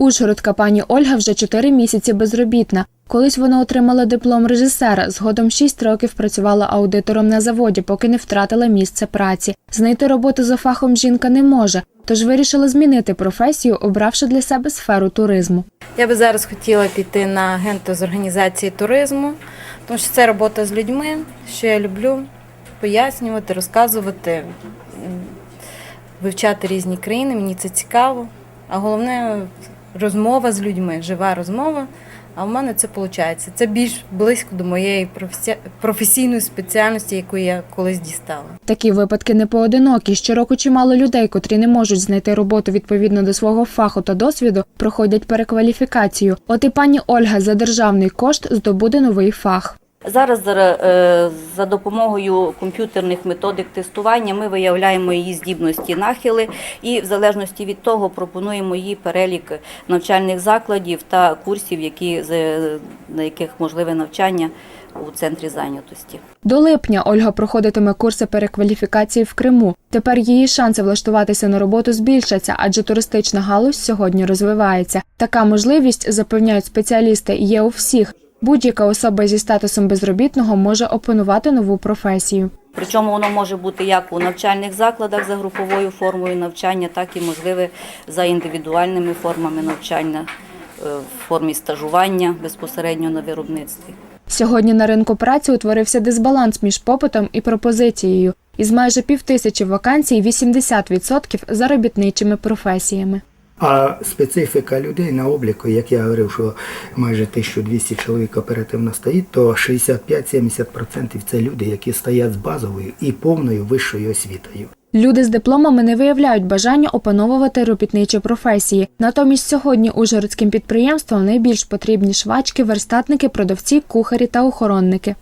Ужгородка пані Ольга вже чотири місяці безробітна. Колись вона отримала диплом режисера. Згодом шість років працювала аудитором на заводі, поки не втратила місце праці. Знайти роботу за фахом жінка не може, тож вирішила змінити професію, обравши для себе сферу туризму. Я би зараз хотіла піти на агента з організації туризму, тому що це робота з людьми, що я люблю пояснювати, розказувати, вивчати різні країни. Мені це цікаво. А головне розмова з людьми, жива розмова. А в мене це виходить. Це більш близько до моєї професі- професійної спеціальності, яку я колись дістала. Такі випадки не поодинокі. Щороку чимало людей, котрі не можуть знайти роботу відповідно до свого фаху та досвіду, проходять перекваліфікацію. От і пані Ольга за державний кошт здобуде новий фах. Зараз за, е, допомогою комп'ютерних методик тестування ми виявляємо її здібності, нахили, і в залежності від того пропонуємо їй перелік навчальних закладів та курсів, які на яких можливе навчання у центрі зайнятості. До липня Ольга проходитиме курси перекваліфікації в Криму. Тепер її шанси влаштуватися на роботу збільшаться, адже туристична галузь сьогодні розвивається. Така можливість, запевняють спеціалісти, є у всіх. Будь-яка особа зі статусом безробітного може опанувати нову професію. Причому воно може бути як у навчальних закладах за груповою формою навчання, так і можливе за індивідуальними формами навчання е, в формі стажування безпосередньо на виробництві. Сьогодні на ринку праці утворився дисбаланс між попитом і пропозицією. Із майже півтисячі вакансій 80% за робітничими професіями. А специфіка людей на обліку, як я говорив, що майже 1200 чоловік оперативно стоїть, то 65-70% це люди, які стоять з базовою і повною вищою освітою. Люди з дипломами не виявляють бажання опановувати робітничі професії. Натомість сьогодні ужгородським підприємствам найбільш потрібні швачки, верстатники, продавці, кухарі та охоронники.